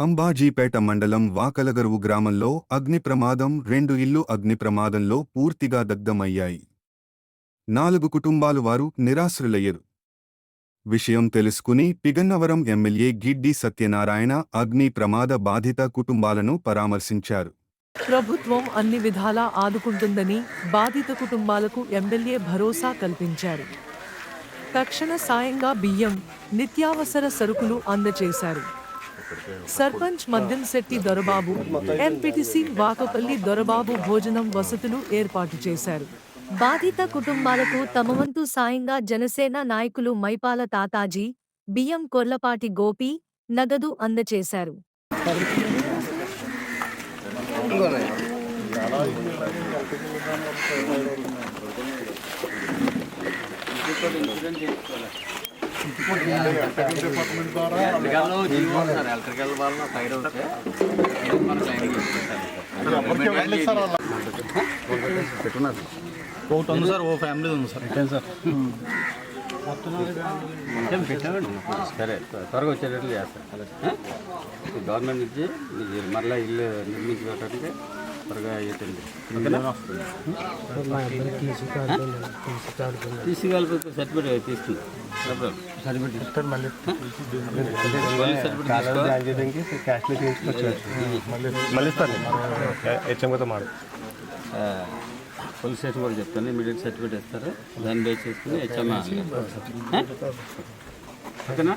అంబాజీపేట మండలం వాకలగరువు గ్రామంలో అగ్ని ప్రమాదం రెండు ఇల్లు అగ్ని ప్రమాదంలో పూర్తిగా దగ్ధమయ్యాయి. నాలుగు కుటుంబాలు వారు నిరాశ్రులయ్యరు. విషయం తెలుసుకుని పిగన్నవరం ఎమ్మెల్యే గిడ్డి సత్యనారాయణ అగ్ని ప్రమాద బాధిత కుటుంబాలను పరామర్శించారు. ప్రభుత్వం అన్ని విధాలా ఆదుకుంటుందని బాధిత కుటుంబాలకు ఎమ్మెల్యే భరోసా కల్పించారు. తక్షణ సాయంగా బియ్యం నిత్యావసర సరుకులు అందజేశారు సర్పంచ్ మద్దెం శెట్టి దొరబాబు. ఎంపీటీసీ వాకపల్లి దొరబాబు భోజనం వసతులు ఏర్పాటు చేశారు. బాధిత కుటుంబాలకు తమ వంతు సాయంగా జనసేన నాయకులు మైపాల తాతాజీ బియ్యం కొర్లపాటి గోపి నగదు ఎలక్ట్రికల్ జీవో సార్ ఎలక్ట్రికల్ వల్ల అవుతే మన క్లైనింగ్ పెట్టున్నారు ఒకటి ఉంది సార్ ఓ ఫ్యామిలీ ఉంది సార్ సార్ పెట్టామండి సరే త్వరగా వచ్చేటట్లు చేస్తారు గవర్నమెంట్ నుంచి మరలా మళ్ళీ ఇల్లు నిర్మించుకోవటానికి త్వరగా అయ్యేటండి తీసుకెళ్ళిపోతే సర్టిఫికేట్ తీసుకుంది. సర్టిఫికేట్. మళ్ళీ క్యాష్లో మళ్ళీ మళ్ళీ ఇస్తాను హెచ్ఎంతో మాట పోలీస్ స్టేషన్ కూడా చెప్తాను. ఇమీడియట్ సర్టిఫికేట్ ఇస్తారు. దాన్ని బేస్ చేసుకుని హెచ్ఎం ఓకేనా?